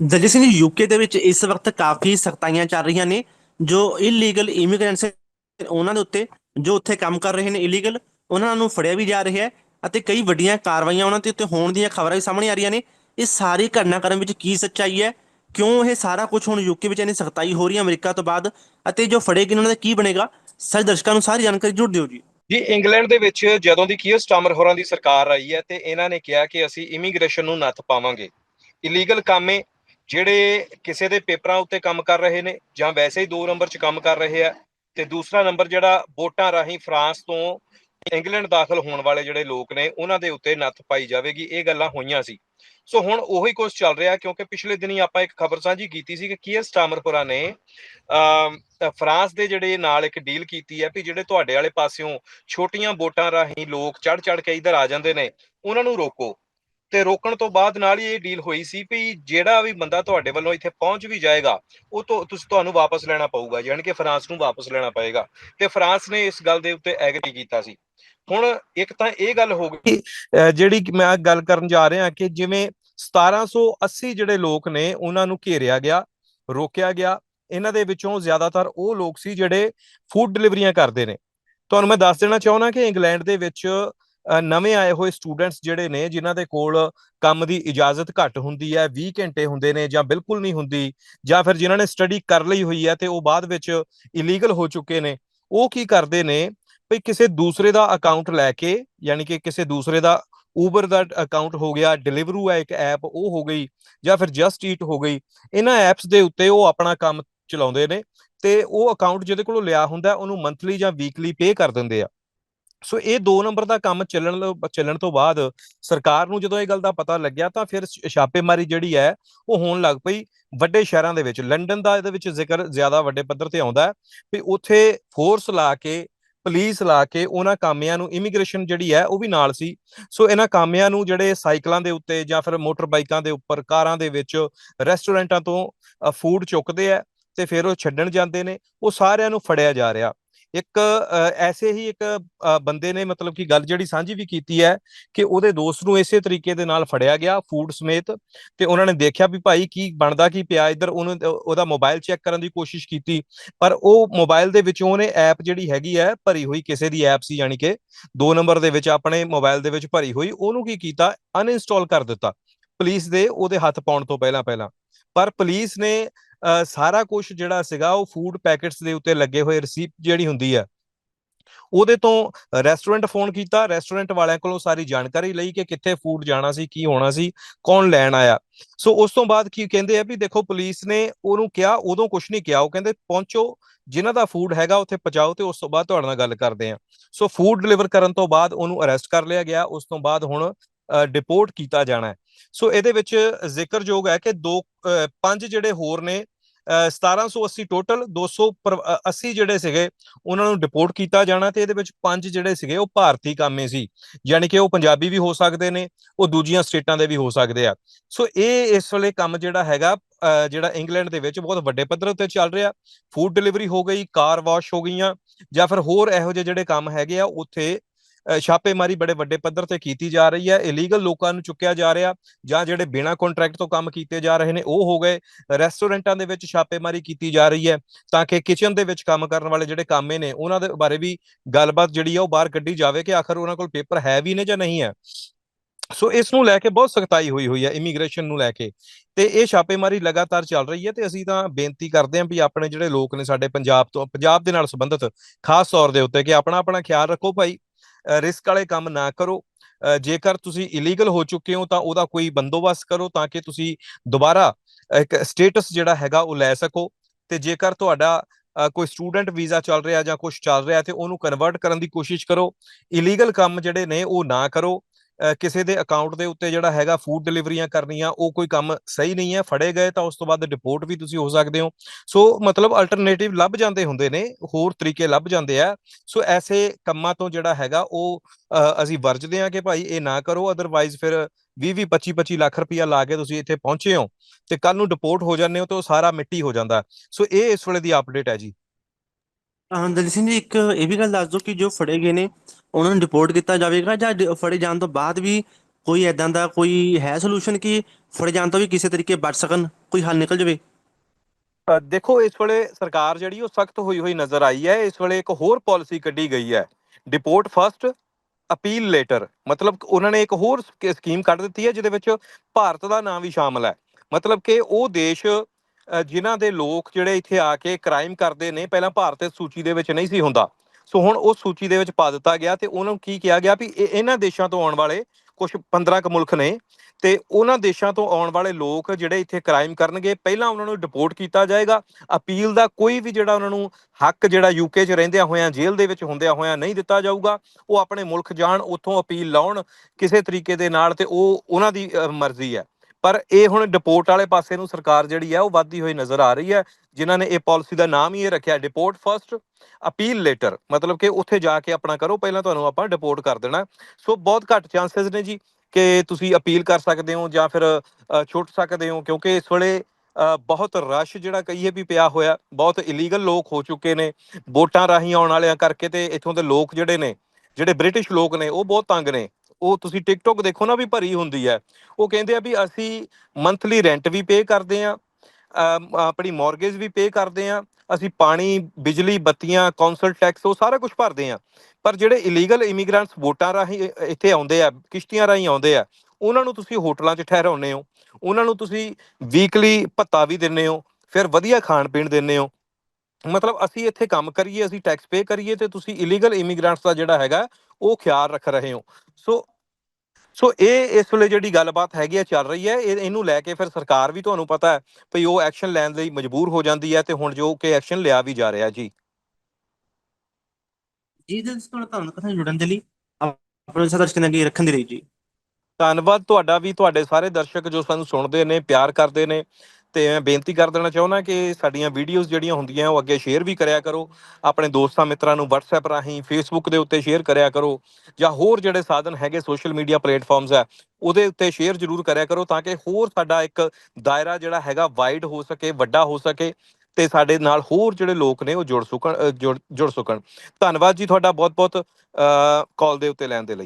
Daljit Singh ji UK ਦੇ ਵਿੱਚ ਇਸ ਵਕਤ ਕਾਫੀ ਸਖਤਾਈਆਂ ਚੱਲ ਰਹੀਆਂ ਨੇ, ਜੋ ਇਲੀਗਲ ਇਮੀਗ੍ਰੈਂਟਸ ਉਹਨਾਂ ਦੇ ਉੱਤੇ, ਜੋ ਉੱਥੇ ਕੰਮ ਕਰ ਰਹੇ ਨੇ ਇਲੀਗਲ ਉਹਨਾਂ ਨੂੰ ਫੜਿਆ ਵੀ ਜਾ ਰਿਹਾ ਹੈ ਅਤੇ ਕਈ ਵੱਡੀਆਂ ਕਾਰਵਾਈਆਂ ਉਹਨਾਂ ਦੇ ਉੱਤੇ ਹੋਣ ਦੀਆਂ ਖਬਰਾਂ ਵੀ ਸਾਹਮਣੇ ਆ ਰਹੀਆਂ ਨੇ। ਇਹ ਸਾਰੀ ਘਟਨਾਕ੍ਰਮ ਵਿੱਚ ਕੀ ਸੱਚਾਈ ਹੈ? ਕਿਉਂ ਇਹ ਸਾਰਾ ਕੁਝ ਹੁਣ ਯੂਕੇ ਵਿੱਚ ਇੰਨੀ ਸਖਤਾਈ ਹੋ ਰਹੀ ਹੈ ਅਮਰੀਕਾ ਤੋਂ ਬਾਅਦ? ਅਤੇ ਜੋ ਫੜੇ ਗਏ ਉਹਨਾਂ ਦਾ ਕੀ ਬਣੇਗਾ? ਸਾਰੇ ਦਰਸ਼ਕਾਂ ਨੂੰ ਸਾਰੀ ਜਾਣਕਾਰੀ ਜੁੜ ਦਿਓ ਜੀ। ਜੀ, ਇੰਗਲੈਂਡ ਦੇ ਵਿੱਚ ਜਦੋਂ ਦੀ ਕੀਅਰ ਸਟਾਮਰ ਹੋਰਾਂ ਦੀ ਸਰਕਾਰ ਆਈ ਹੈ ਤੇ ਇਹਨਾਂ ਨੇ ਕਿਹਾ ਕਿ ਅਸੀਂ ਇਮੀਗ੍ਰੇਸ਼ਨ ਨੂੰ ਨੱਥ ਪਾਵਾਂਗੇ। ਇਲੀਗਲ ਕੰਮੇ ਜਿਹੜੇ ਕਿਸੇ ਦੇ ਪੇਪਰਾਂ ਉੱਤੇ ਕੰਮ ਕਰ ਰਹੇ ਨੇ ਜਾਂ ਵੈਸੇ ਹੀ ਦੋ ਨੰਬਰ 'ਚ ਕੰਮ ਕਰ ਰਹੇ ਆ ਤੇ ਦੂਸਰਾ ਨੰਬਰ ਜਿਹੜਾ ਵੋਟਾਂ ਰਾਹੀਂ ਫਰਾਂਸ ਤੋਂ ਇੰਗਲੈਂਡ ਦਾਖਲ ਹੋਣ ਵਾਲੇ ਜਿਹੜੇ ਲੋਕ ਨੇ ਉਹਨਾਂ ਦੇ ਉੱਤੇ ਨੱਥ ਪਾਈ ਜਾਵੇਗੀ ਇਹ ਗੱਲਾਂ ਹੋਈਆਂ ਸੀ। ਸੋ ਹੁਣ ਉਹੀ ਕੁਝ ਚੱਲ ਰਿਹਾ ਕਿਉਂਕਿ ਪਿਛਲੇ ਦਿਨੀ ਆਪਾਂ ਇੱਕ ਖਬਰ ਸਾਂਝੀ ਕੀਤੀ ਸੀ ਕਿ ਕੀਅਰ ਸਟਾਮਰ ਹੋਰਾਂ ਨੇ ਅਮ, ਫਰਾਂਸ ਦੇ ਜਿਹੜੇ ਨਾਲ ਇੱਕ ਡੀਲ ਕੀਤੀ ਹੈ ਵੀ ਜਿਹੜੇ ਤੁਹਾਡੇ ਵਾਲੇ ਪਾਸਿਓਂ ਛੋਟੀਆਂ ਵੋਟਾਂ ਰਾਹੀਂ ਲੋਕ ਚੜ ਚੜ ਕੇ ਇੱਧਰ ਆ ਜਾਂਦੇ ਨੇ ਉਹਨਾਂ ਨੂੰ ਰੋਕੋ। ਤੇ ਰੋਕਣ ਤੋਂ ਬਾਅਦ ਨਾਲ ਹੀ ਇਹ ਡੀਲ ਹੋਈ ਸੀ ਵੀ ਜਿਹੜਾ ਵੀ ਬੰਦਾ ਤੁਹਾਡੇ ਵੱਲੋਂ ਇੱਥੇ ਪਹੁੰਚ ਵੀ ਜਾਏਗਾ, ਉਹ ਤੋਂ, ਤੁਸੀਂ ਤੁਹਾਨੂੰ ਵਾਪਸ ਲੈਣਾ ਪਊਗਾ ਯਾਨੀ ਕਿ ਫਰਾਂਸ ਨੂੰ ਵਾਪਸ ਲੈਣਾ ਪਏਗਾ। ਤੇ ਫਰਾਂਸ ਨੇ ਇਸ ਗੱਲ ਦੇ ਉੱਤੇ ਐਗਰੀ ਕੀਤਾ ਸੀ। ਹੁਣ ਇੱਕ ਤਾਂ ਇਹ ਗੱਲ ਹੋ ਗਈ ਜਿਹੜੀ ਮੈਂ ਗੱਲ ਕਰਨ ਜਾ ਰਿਹਾ ਕਿ ਜਿਵੇਂ 1780 ਜਿਹੜੇ ਲੋਕ ਨੇ, ਉਹਨਾਂ ਨੂੰ ਘੇਰਿਆ ਗਿਆ, ਰੋਕਿਆ ਗਿਆ, ਇਹਨਾਂ ਦੇ ਵਿੱਚੋਂ ਜ਼ਿਆਦਾਤਰ ਉਹ ਲੋਕ ਸੀ ਜਿਹੜੇ ਫੂਡ ਡਿਲੀਵਰੀਆਂ ਕਰਦੇ ਨੇ। ਤੁਹਾਨੂੰ ਮੈਂ ਦੱਸ ਦੇਣਾ ਚਾਹੁੰਦਾ ਕਿ ਇੰਗਲੈਂਡ ਦੇ ਵਿੱਚ ਨਵੇਂ ਆਏ ਹੋਏ ਸਟੂਡੈਂਟਸ ਜਿਹੜੇ ਨੇ, ਜਿਨ੍ਹਾਂ ਦੇ ਕੋਲ ਕੰਮ ਦੀ ਇਜਾਜ਼ਤ ਘੱਟ ਹੁੰਦੀ ਹੈ 20 ਘੰਟੇ ਹੁੰਦੇ ਨੇ ਜਾਂ ਬਿਲਕੁਲ ਨਹੀਂ ਹੁੰਦੀ ਜਾਂ ਫਿਰ ਜਿਨ੍ਹਾਂ ਨੇ ਸਟੱਡੀ ਕਰ ਲਈ ਹੋਈ ਹੈ ਤੇ ਉਹ ਬਾਅਦ ਵਿੱਚ ਇਲੀਗਲ ਹੋ ਚੁੱਕੇ ਨੇ, ਉਹ ਕੀ ਕਰਦੇ ਨੇ ਵੀ ਕਿਸੇ ਦੂਸਰੇ ਦਾ ਅਕਾਊਂਟ ਲੈ ਕੇ, ਯਾਨੀ ਕਿ ਕਿਸੇ ਦੂਸਰੇ ਦਾ ਉਬਰ ਦਾ ਅਕਾਊਂਟ ਹੋ ਗਿਆ ਡਿਲੀਵਰੂ ਹੈ ਇੱਕ ਐਪ ਉਹ ਹੋ ਗਈ ਜਾਂ ਫਿਰ ਜਸਟ ਈਟ ਹੋ ਗਈ, ਇਹਨਾਂ ਐਪਸ ਦੇ ਉੱਤੇ ਉਹ ਆਪਣਾ ਕੰਮ ਚਲਾਉਂਦੇ ਨੇ ਤੇ ਉਹ ਅਕਾਊਂਟ ਜਿਹਦੇ ਕੋਲੋਂ ਲਿਆ ਹੁੰਦਾ, ਉਹਨੂੰ ਮੰਥਲੀ ਜਾਂ ਵੀਕਲੀ ਪੇ ਕਰ ਦਿੰਦੇ ਆ। ਸੋ ਇਹ ਦੋ ਨੰਬਰ ਦਾ ਕੰਮ ਚੱਲਣ ਚੱਲਣ ਤੋਂ ਬਾਅਦ ਸਰਕਾਰ ਨੂੰ ਜਦੋਂ ਇਹ ਗੱਲ ਦਾ ਪਤਾ ਲੱਗਿਆ ਤਾਂ ਫਿਰ ਛਾਪੇਮਾਰੀ ਜਿਹੜੀ ਹੈ ਉਹ ਹੋਣ ਲੱਗ ਪਈ ਵੱਡੇ ਸ਼ਹਿਰਾਂ ਦੇ ਵਿੱਚ। ਲੰਡਨ ਦਾ ਇਹਦੇ ਵਿੱਚ ਜ਼ਿਕਰ ਜ਼ਿਆਦਾ ਵੱਡੇ ਪੱਧਰ ਤੇ ਆਉਂਦਾ ਹੈ ਵੀ ਉੱਥੇ ਫੋਰਸ ਲਾ ਕੇ ਪੁਲਿਸ ਲਾ ਕੇ ਉਹਨਾਂ ਕਾਮਿਆਂ ਨੂੰ ਇਮੀਗ੍ਰੇਸ਼ਨ ਜਿਹੜੀ ਹੈ ਉਹ ਵੀ ਨਾਲ ਸੀ। ਸੋ ਇਹਨਾਂ ਕਾਮਿਆਂ ਨੂੰ ਜਿਹੜੇ ਸਾਈਕਲਾਂ ਦੇ ਉੱਤੇ ਜਾਂ ਫਿਰ ਮੋਟਰ ਬਾਈਕਾਂ ਦੇ ਉੱਪਰ, ਕਾਰਾਂ ਦੇ ਵਿੱਚ ਰੈਸਟੋਰੈਂਟਾਂ ਤੋਂ ਫੂਡ ਚੁੱਕਦੇ ਆ ਤੇ ਫਿਰ ਉਹ ਛੱਡਣ ਜਾਂਦੇ ਨੇ। ਉਹ ਸਾਰਿਆਂ ਨੂੰ ਫੜਿਆ ਜਾ ਰਿਹਾ। ਇੱਕ ਐਸੇ ਹੀ ਇੱਕ ਬੰਦੇ ਨੇ ਮਤਲਬ ਕਿ ਗੱਲ ਜਿਹੜੀ ਸਾਂਝੀ ਵੀ ਕੀਤੀ ਹੈ ਕਿ ਉਹਦੇ ਦੋਸਤ ਨੂੰ ਇਸੇ ਤਰੀਕੇ ਦੇ ਨਾਲ ਫੜਿਆ ਗਿਆ ਫੂਡ ਸਮੇਤ ਤੇ ਉਹਨਾਂ ਨੇ ਦੇਖਿਆ ਵੀ ਭਾਈ ਕੀ ਬਣਦਾ, ਕੀ ਪਿਆ ਇੱਧਰ, ਉਹਨੂੰ, ਉਹਦਾ ਮੋਬਾਈਲ ਚੈੱਕ ਕਰਨ ਦੀ ਕੋਸ਼ਿਸ਼ ਕੀਤੀ। ਪਰ ਉਹ ਮੋਬਾਈਲ ਦੇ ਵਿੱਚ ਉਹਨੇ ਐਪ ਜਿਹੜੀ ਹੈਗੀ ਹੈ ਭਰੀ ਹੋਈ ਕਿਸੇ ਦੀ ਐਪ ਸੀ, ਯਾਨੀ ਕਿ ਦੋ ਨੰਬਰ ਦੇ ਵਿੱਚ ਆਪਣੇ ਮੋਬਾਈਲ ਦੇ ਵਿੱਚ ਭਰੀ ਹੋਈ, ਉਹਨੂੰ ਕੀ ਕੀਤਾ? ਅਨਇੰਸਟਾਲ ਕਰ ਦਿੱਤਾ। ਪੁਲਿਸ ਦੇ ਉਹਦੇ ਹੱਥ ਪਾਉਣ ਤੋਂ ਪਹਿਲਾਂ ਪਹਿਲਾਂ ਪਰ ਪੁਲਿਸ ਨੇ ਸਾਰਾ ਕੁਝ ਜਿਹੜਾ ਸੀਗਾ ਉਹ ਫੂਡ ਪੈਕੇਟਸ ਦੇ ਉੱਤੇ ਲੱਗੇ ਹੋਏ ਰਸੀਪ ਜਿਹੜੀ ਹੁੰਦੀ ਹੈ ਉਹਦੇ ਤੋਂ ਰੈਸਟੋਰੈਂਟ ਫੋਨ ਕੀਤਾ ਰੈਸਟੋਰੈਂਟ ਵਾਲਿਆਂ ਕੋਲੋਂ ਸਾਰੀ ਜਾਣਕਾਰੀ ਲਈ ਕਿ ਕਿੱਥੇ ਫੂਡ ਜਾਣਾ ਸੀ, ਕੀ ਹੋਣਾ ਸੀ, ਕੌਣ ਲੈਣ ਆਇਆ। ਸੋ ਉਸ ਤੋਂ ਬਾਅਦ ਕੀ ਕਹਿੰਦੇ ਆ ਵੀ ਦੇਖੋ ਪੁਲਿਸ ਨੇ ਉਹਨੂੰ ਕਿਹਾ, ਉਦੋਂ ਕੁਝ ਨਹੀਂ ਕਿਹਾ, ਉਹ ਕਹਿੰਦੇ ਪਹੁੰਚੋ, ਜਿਨ੍ਹਾਂ ਦਾ ਫੂਡ ਹੈਗਾ ਉੱਥੇ ਪਹੁੰਚਾਓ ਤੇ ਉਸ ਤੋਂ ਬਾਅਦ ਤੁਹਾਡੇ ਨਾਲ ਗੱਲ ਕਰਦੇ ਆ। ਸੋ ਫੂਡ ਡਿਲੀਵਰ ਕਰਨ ਤੋਂ ਬਾਅਦ ਉਹਨੂੰ ਅਰੈਸਟ ਕਰ ਲਿਆ ਗਿਆ, ਉਸ ਤੋਂ ਬਾਅਦ ਹੁਣ ਡਿਪੋਰਟ ਕੀਤਾ ਜਾਣਾ ਹੈ। ਸੋ ਇਹਦੇ ਵਿੱਚ ਜ਼ਿਕਰਯੋਗ ਹੈ ਕਿ ਦੋ ਪੰਜ ਜਿਹੜੇ ਹੋਰ ਨੇ ਅ, 1780 ਟੋਟਲ 280 ਜਿਹੜੇ ਸੀਗੇ ਉਹਨਾਂ ਨੂੰ ਡਿਪੋਰਟ ਕੀਤਾ ਜਾਣਾ ਤੇ ਇਹਦੇ ਵਿੱਚ ਪੰਜ ਜਿਹੜੇ ਸੀਗੇ ਉਹ ਭਾਰਤੀ ਕਾਮੇ ਸੀ। ਯਾਨੀ ਕਿ ਉਹ ਪੰਜਾਬੀ ਵੀ ਹੋ ਸਕਦੇ ਨੇ ਉਹ ਦੂਜੀਆਂ ਸਟੇਟਾਂ ਦੇ ਵੀ ਹੋ ਸਕਦੇ ਆ। ਸੋ ਇਹ ਇਸ ਵੇਲੇ ਕੰਮ ਜਿਹੜਾ ਹੈਗਾ ਜਿਹੜਾ ਇੰਗਲੈਂਡ ਦੇ ਵਿੱਚ ਬਹੁਤ ਵੱਡੇ ਪੱਧਰ ਉੱਤੇ ਚੱਲ ਰਿਹਾ। ਫੂਡ ਡਿਲੀਵਰੀ ਹੋ ਗਈ ਕਾਰ ਵਾਸ਼ ਹੋ ਗਈਆਂ ਜਾਂ ਫਿਰ ਹੋਰ ਇਹੋ ਜਿਹੇ ਜਿਹੜੇ ਕੰਮ ਹੈਗੇ ਆ ਉੱਥੇ ਛਾਪੇਮਾਰੀ ਬੜੇ ਵੱਡੇ ਪੱਧਰ ਤੇ ਕੀਤੀ ਜਾ ਰਹੀ ਹੈ। ਇਲੀਗਲ ਲੋਕਾਂ ਨੂੰ ਚੁੱਕਿਆ ਜਾ ਰਿਹਾ ਜਾਂ ਜਿਹੜੇ ਬਿਨਾਂ ਕੰਟਰੈਕਟ ਤੋਂ ਕੰਮ ਕੀਤੇ ਜਾ ਰਹੇ ਨੇ, ਉਹ ਹੋ ਗਏ। ਰੈਸਟੋਰੈਂਟਾਂ ਦੇ ਵਿੱਚ ਛਾਪੇਮਾਰੀ ਕੀਤੀ ਜਾ ਰਹੀ ਹੈ ਤਾਂ ਕਿ ਕਿਚਨ ਦੇ ਵਿੱਚ ਕੰਮ ਕਰਨ ਵਾਲੇ ਜਿਹੜੇ ਕਾਮੇ ਨੇ, ਉਹਨਾਂ ਦੇ ਬਾਰੇ ਵੀ ਗੱਲਬਾਤ ਜਿਹੜੀ ਆ ਉਹ ਬਾਹਰ ਕੱਢੀ ਜਾਵੇ ਕਿ ਆਖਰ ਉਹਨਾਂ ਕੋਲ ਪੇਪਰ ਹੈ ਵੀ ਨੇ ਜਾਂ ਨਹੀਂ ਹੈ। ਸੋ ਇਸ ਨੂੰ ਲੈ ਕੇ ਬਹੁਤ ਸਖਤਾਈ ਹੋਈ ਹੋਈ ਹੈ ਇਮੀਗ੍ਰੇਸ਼ਨ ਨੂੰ ਲੈ ਕੇ। ਤੇ ਇਹ ਛਾਪੇਮਾਰੀ ਲਗਾਤਾਰ ਚੱਲ ਰਹੀ ਹੈ ਤੇ ਅਸੀਂ ਤਾਂ ਬੇਨਤੀ ਕਰਦੇ ਹਾਂ ਵੀ ਆਪਣੇ ਜਿਹੜੇ ਲੋਕ ਨੇ ਸਾਡੇ ਪੰਜਾਬ ਤੋਂ, ਪੰਜਾਬ ਦੇ ਨਾਲ ਸੰਬੰਧਿਤ, ਖਾਸ ਤੌਰ ਦੇ ਉੱਤੇ ਕਿ ਆਪਣਾ ਆਪਣਾ ਖਿਆਲ ਰੱਖੋ ਭਾਈ। ਰਿਸਕ ਵਾਲੇ ਕੰਮ ਨਾ ਕਰੋ। ਜੇਕਰ ਤੁਸੀਂ ਇਲੀਗਲ ਹੋ ਚੁੱਕੇ ਹੋ ਤਾਂ ਉਹਦਾ ਕੋਈ ਬੰਦੋਬਸਤ ਕਰੋ ਤਾਂ ਕਿ ਤੁਸੀਂ ਦੁਬਾਰਾ ਇੱਕ ਸਟੇਟਸ ਜਿਹੜਾ ਹੈਗਾ ਉਹ ਲੈ ਸਕੋ। ਤੇ ਜੇਕਰ ਤੁਹਾਡਾ ਕੋਈ ਸਟੂਡੈਂਟ ਵੀਜ਼ਾ ਚੱਲ ਰਿਹਾ ਜਾਂ ਕੁਝ ਚੱਲ ਰਿਹਾ ਤੇ ਉਹਨੂੰ ਕਨਵਰਟ ਕਰਨ ਦੀ ਕੋਸ਼ਿਸ਼ ਕਰੋ। ਇਲੀਗਲ ਕੰਮ ਜਿਹੜੇ ਨੇ ਉਹ ਨਾ ਕਰੋ। ਕਿਸੇ ਦੇ ਅਕਾਊਂਟ ਦੇ ਉੱਤੇ ਜਿਹੜਾ ਹੈਗਾ ਫੂਡ ਡਿਲੀਵਰੀਆਂ ਕਰਨੀਆਂ, ਉਹ ਕੋਈ ਕੰਮ ਸਹੀ ਨਹੀਂ ਹੈ, ਫੜੇ ਗਏ ਤਾਂ ਉਸ ਤੋਂ ਬਾਅਦ ਡਿਪੋਰਟ ਵੀ ਤੁਸੀਂ ਹੋ ਸਕਦੇ ਹੋ। ਸੋ ਮਤਲਬ ਅਲਟਰਨੇਟਿਵ ਲੱਭ ਜਾਂਦੇ ਹੁੰਦੇ ਨੇ, ਹੋਰ ਤਰੀਕੇ ਲੱਭ ਜਾਂਦੇ ਆ। ਸੋ ਐਸੇ ਕੰਮਾਂ ਤੋਂ ਜਿਹੜਾ ਹੈਗਾ ਉਹ ਅਸੀਂ ਵਰਜਦੇ ਹਾਂ ਕਿ ਭਾਈ ਇਹ ਨਾ ਕਰੋ ਅਦਰਵਾਈਜ਼ ਫਿਰ 20 20 25 25 ਲੱਖ ਰੁਪਇਆ ਲਾ ਕੇ ਤੁਸੀਂ ਇੱਥੇ ਪਹੁੰਚੇ ਹੋ ਤੇ ਕੱਲ ਨੂੰ ਡਿਪੋਰਟ ਹੋ ਜਾਂਦੇ ਹੋ ਤੇ ਉਹ ਸਾਰਾ ਮਿੱਟੀ ਹੋ ਜਾਂਦਾ। ਸੋ ਇਹ ਇਸ ਵੇਲੇ ਦੀ ਅਪਡੇਟ ਹੈ ਜੀ। ਅਹ ਦਲਜੀਤ ਸਿੰਘ ਜੀ, ਇੱਕ ਇਹ ਵੀ ਗੱਲ ਦੱਸ ਦਿਓ ਕਿ ਜੋ ਫੜੇ ਗਏ ਨੇ ਉਹਨਾਂ ਨੂੰ ਡਿਪੋਰਟ ਕੀਤਾ ਜਾਵੇਗਾ ਜਾਂ ਡ- ਫੜੇ ਜਾਣ ਤੋਂ ਬਾਅਦ ਵੀ ਕੋਈ ਐਦਾਂ ਦਾ ਕੋਈ ਹੈ ਸੋਲੂਸ਼ਨ ਕਿ ਫੜੇ ਜਾਣ ਤੋਂ ਵੀ ਕਿਸੇ ਤਰੀਕੇ ਬਚ ਸਕਣ? ਕੋਈ ਹੱਲ ਨਿਕਲ ਜਾਵੇ? ਅ, ਦੇਖੋ ਇਸ ਵੇਲੇ ਸਰਕਾਰ ਜਿਹੜੀ ਉਹ ਸਖਤ ਹੋਈ ਹੋਈ ਨਜ਼ਰ ਆਈ ਹੈ। ਇਸ ਵੇਲੇ ਇੱਕ ਹੋਰ ਪਾਲਿਸੀ ਕੱਢੀ ਗਈ ਹੈ। ਡਿਪੋਰਟ ਫਸਟ ਅਪੀਲ ਲੇਟਰ ਮਤਲਬ ਕਿ ਉਹਨਾਂ ਨੇ ਇੱਕ ਹੋਰ ਸਕ- ਸਕੀਮ ਕੱਢ ਦਿੱਤੀ ਹੈ ਜਿਹਦੇ ਵਿੱਚ ਭਾਰਤ ਦਾ ਨਾਮ ਵੀ ਸ਼ਾਮਲ ਹੈ। ਮਤਲਬ ਕਿ ਉਹ ਦੇਸ਼ ਅ, ਜਿਨ੍ਹਾਂ ਦੇ ਲੋਕ ਜਿਹੜੇ ਇੱਥੇ ਆ ਕੇ ਕ੍ਰਾਈਮ ਕਰਦੇ ਨੇ ਪਹਿਲਾਂ ਭਾਰਤ ਇਸ ਸੂਚੀ ਦੇ ਵਿੱਚ ਨਹੀਂ ਸੀ ਹੁੰਦਾ। ਸੋ ਹੁਣ ਉਹ ਸੂਚੀ ਦੇ ਵਿੱਚ ਪਾ ਦਿੱਤਾ ਗਿਆ ਤੇ ਉਹਨਾਂ ਨੂੰ ਕੀ ਕਿਹਾ ਗਿਆ ਵੀ ਇਹ- ਇਹਨਾਂ ਦੇਸ਼ਾਂ ਤੋਂ ਆਉਣ ਵਾਲੇ ਕੁਝ 15 ਕੁ ਮੁਲਕ ਨੇ ਤੇ ਉਹਨਾਂ ਦੇਸ਼ਾਂ ਤੋਂ ਆਉਣ ਵਾਲੇ ਲੋਕ ਜਿਹੜੇ ਇੱਥੇ ਕ੍ਰਾਈਮ ਕਰਨਗੇ, ਪਹਿਲਾਂ ਉਹਨਾਂ ਨੂੰ ਡਿਪੋਰਟ ਕੀਤਾ ਜਾਏਗਾ। ਅਪੀਲ ਦਾ ਕੋਈ ਵੀ ਜਿਹੜਾ ਉਹਨਾਂ ਨੂੰ ਹੱਕ ਜਿਹੜਾ ਯੂਕੇ 'ਚ ਰਹਿੰਦਿਆਂ ਹੋਇਆਂ, ਜੇਲ੍ਹ ਦੇ ਵਿੱਚ ਹੁੰਦਿਆਂ ਹੋਇਆਂ ਨਹੀਂ ਦਿੱਤਾ ਜਾਊਗਾ। ਉਹ ਆਪਣੇ ਮੁਲਕ ਜਾਣ, ਉੱਥੋਂ ਅਪੀਲ ਲਾਉਣ, ਕਿਸੇ ਤਰੀਕੇ ਦੇ ਨਾਲ ਤੇ ਉਹ ਉਹਨਾਂ ਦੀ ਮਰਜ਼ੀ ਹੈ। ਪਰ ਇਹ ਹੁਣ ਡਿਪੋਰਟ ਵਾਲੇ ਪਾਸੇ ਨੂੰ ਸਰਕਾਰ ਜਿਹੜੀ ਹੈ ਉਹ ਵੱਧਦੀ ਹੋਈ ਨਜ਼ਰ ਆ ਰਹੀ ਹੈ। ਜਿਨ੍ਹਾਂ ਨੇ ਇਹ ਪਾਲਿਸੀ ਦਾ ਨਾਮ ਹੀ ਇਹ ਰੱਖਿਆ ਡਿਪੋਰਟ ਫਸਟ ਅਪੀਲ ਲੇਟਰ ਮਤਲਬ ਕਿ ਉੱਥੇ ਜਾ ਕੇ ਆਪਣਾ ਕਰੋ, ਪਹਿਲਾਂ ਤੁਹਾਨੂੰ ਆਪਾਂ ਡਿਪੋਰਟ ਕਰ ਦੇਣਾ। ਸੋ ਬਹੁਤ ਘੱਟ ਚਾਂਸਸ ਨੇ ਜੀ ਕਿ ਤੁਸੀਂ ਅਪੀਲ ਕਰ ਸਕਦੇ ਹੋ ਜਾਂ ਫਿਰ ਛੁੱਟ ਸਕਦੇ ਹੋ, ਕਿਉਂਕਿ ਇਸ ਵੇਲੇ ਬਹੁਤ ਰਸ਼ ਜਿਹੜਾ ਕਹੀਏ ਵੀ ਪਿਆ ਹੋਇਆ। ਬਹੁਤ ਇਲੀਗਲ ਲੋਕ ਹੋ ਚੁੱਕੇ ਨੇ। ਵੋਟਾਂ ਰਾਹੀਂ ਆਉਣ ਵਾਲਿਆਂ ਕਰਕੇ ਤੇ ਇੱਥੋਂ ਦੇ ਲੋਕ ਜਿਹੜੇ ਨੇ, ਜਿਹੜੇ ਬ੍ਰਿਟਿਸ਼ ਲੋਕ ਨੇ, ਉਹ ਬਹੁਤ ਤੰਗ ਨੇ। ਉਹ ਤੁਸੀਂ ਟਿਕਟੋਕ ਦੇਖੋ ਨਾ ਵੀ ਭਰੀ ਹੁੰਦੀ ਹੈ। ਉਹ ਕਹਿੰਦੇ ਆ ਵੀ ਅਸੀਂ ਮੰਥਲੀ ਰੈਂਟ ਵੀ ਪੇ ਕਰਦੇ ਆ ਆਪਣੀ ਮਾਰਗੇਜ ਵੀ ਪੇ ਕਰਦੇ ਆ ਅਸੀਂ ਪਾਣੀ, ਬਿਜਲੀ, ਬੱਤੀਆਂ ਕੌਂਸਲ ਟੈਕਸ ਉਹ ਸਾਰਾ ਕੁਝ ਭਰਦੇ ਆ ਪਰ ਜਿਹੜੇ ਇਲੀਗਲ ਇਮੀਗ੍ਰੈਂਟਸ ਵੋਟਾਂ ਰਾਹੀਂ ਇੱਥੇ ਆਉਂਦੇ ਆ, ਕਿਸ਼ਤੀਆਂ ਰਾਹੀਂ ਆਉਂਦੇ ਆ, ਉਹਨਾਂ ਨੂੰ ਤੁਸੀਂ ਹੋਟਲਾਂ 'ਚ ਠਹਿਰਾਉਂਦੇ ਹੋ, ਉਹਨਾਂ ਨੂੰ ਤੁਸੀਂ ਵੀਕਲੀ ਭੱਤਾ ਵੀ ਦਿੰਦੇ ਹੋ, ਫਿਰ ਵਧੀਆ ਖਾਣ ਪੀਣ ਦਿੰਦੇ ਹੋ। ਮਤਲਬ ਅਸੀਂ ਇੱਥੇ ਕੰਮ ਕਰੀਏ, ਅਸੀਂ ਟੈਕਸ ਪੇ ਕਰੀਏ ਤੇ ਤੁਸੀਂ ਇਲੀਗਲ ਇਮੀਗ੍ਰੈਂਟਸ ਦਾ ਜਿਹੜਾ ਹੈਗਾ, ਉਹ ਖਿਆਲ ਰੱਖ ਰਹੇ ਹੋ। ਸੋ ਸੋ ਇਹ ਇਸ ਵੇਲੇ ਜਿਹੜੀ ਗੱਲਬਾਤ ਹੈਗੀ ਹੈ ਚੱਲ ਰਹੀ ਹੈ ਇਹ ਇਹਨੂੰ ਲੈ ਕੇ ਫਿਰ ਸਰਕਾਰ ਵੀ ਤੁਹਾਨੂੰ ਪਤਾ ਹੈ ਭਈ ਉਹ ਐਕਸ਼ਨ ਲੈਣ ਲਈ ਮਜਬੂਰ ਹੋ ਜਾਂਦੀ ਹੈ ਤੇ ਹੁਣ ਜੋ ਕਿ ਐਕਸ਼ਨ ਲਿਆ ਵੀ ਜਾ ਰਿਹਾ ਜੀ। ਜੀ ਜੀ ਤੁਹਾਨੂੰ ਤੁਹਾਨੂੰ ਕਥਾ ਜੁੜਨ ਦੇ ਲਈ ਆਪਣੇ ਸਾਥ ਦਰਸ਼ਕਾਂ ਅੱਗੇ ਰੱਖਣ ਦੇ ਲਈ ਜੀ। ਧੰਨਵਾਦ ਤੁਹਾਡਾ ਵੀ ਤੁਹਾਡੇ ਸਾਰੇ ਦਰਸ਼ਕ ਜੋ ਸਾਨੂੰ ਸੁਣਦੇ ਨੇ ਪਿਆਰ ਕਰਦੇ ਨੇ। ਤੇ ਮੈਂ ਬੇਨਤੀ ਕਰ ਦੇਣਾ ਚਾਹੁੰਦਾ ਕਿ ਸਾਡੀਆਂ ਵੀਡੀਓਜ਼ ਜਿਹੜੀਆਂ ਹੁੰਦੀਆਂ, ਉਹ ਅੱਗੇ ਸ਼ੇਅਰ ਵੀ ਕਰਿਆ ਕਰੋ। ਆਪਣੇ ਦੋਸਤਾਂ ਮਿੱਤਰਾਂ ਨੂੰ WhatsApp ਰਾਹੀਂ, Facebook ਦੇ ਉੱਤੇ ਸ਼ੇਅਰ ਕਰਿਆ ਕਰੋ, ਜਾਂ ਹੋਰ ਜਿਹੜੇ ਸਾਧਨ ਹੈਗੇ ਸੋਸ਼ਲ ਮੀਡੀਆ ਪਲੇਟਫਾਰਮਸ ਹੈ ਉਹਦੇ ਉੱਤੇ ਸ਼ੇਅਰ ਜ਼ਰੂਰ ਕਰਿਆ ਕਰੋ ਤਾਂ ਕਿ ਹੋਰ ਸਾਡਾ ਇੱਕ ਦਾਇਰਾ ਜਿਹੜਾ ਹੈਗਾ ਵਾਈਡ ਹੋ ਸਕੇ, ਵੱਡਾ ਹੋ ਸਕੇ ਤੇ ਸਾਡੇ ਨਾਲ ਹੋਰ ਜਿਹੜੇ ਲੋਕ ਨੇ ਉਹ ਜੁੜ ਸਕਣ ਜੁੜ ਜੁੜ ਸਕਣ। ਧੰਨਵਾਦ ਜੀ ਤੁਹਾਡਾ ਬਹੁਤ ਬਹੁਤ ਕਾਲ ਦੇ ਉੱਤੇ ਲੈਣ ਦੇ ਲਈ।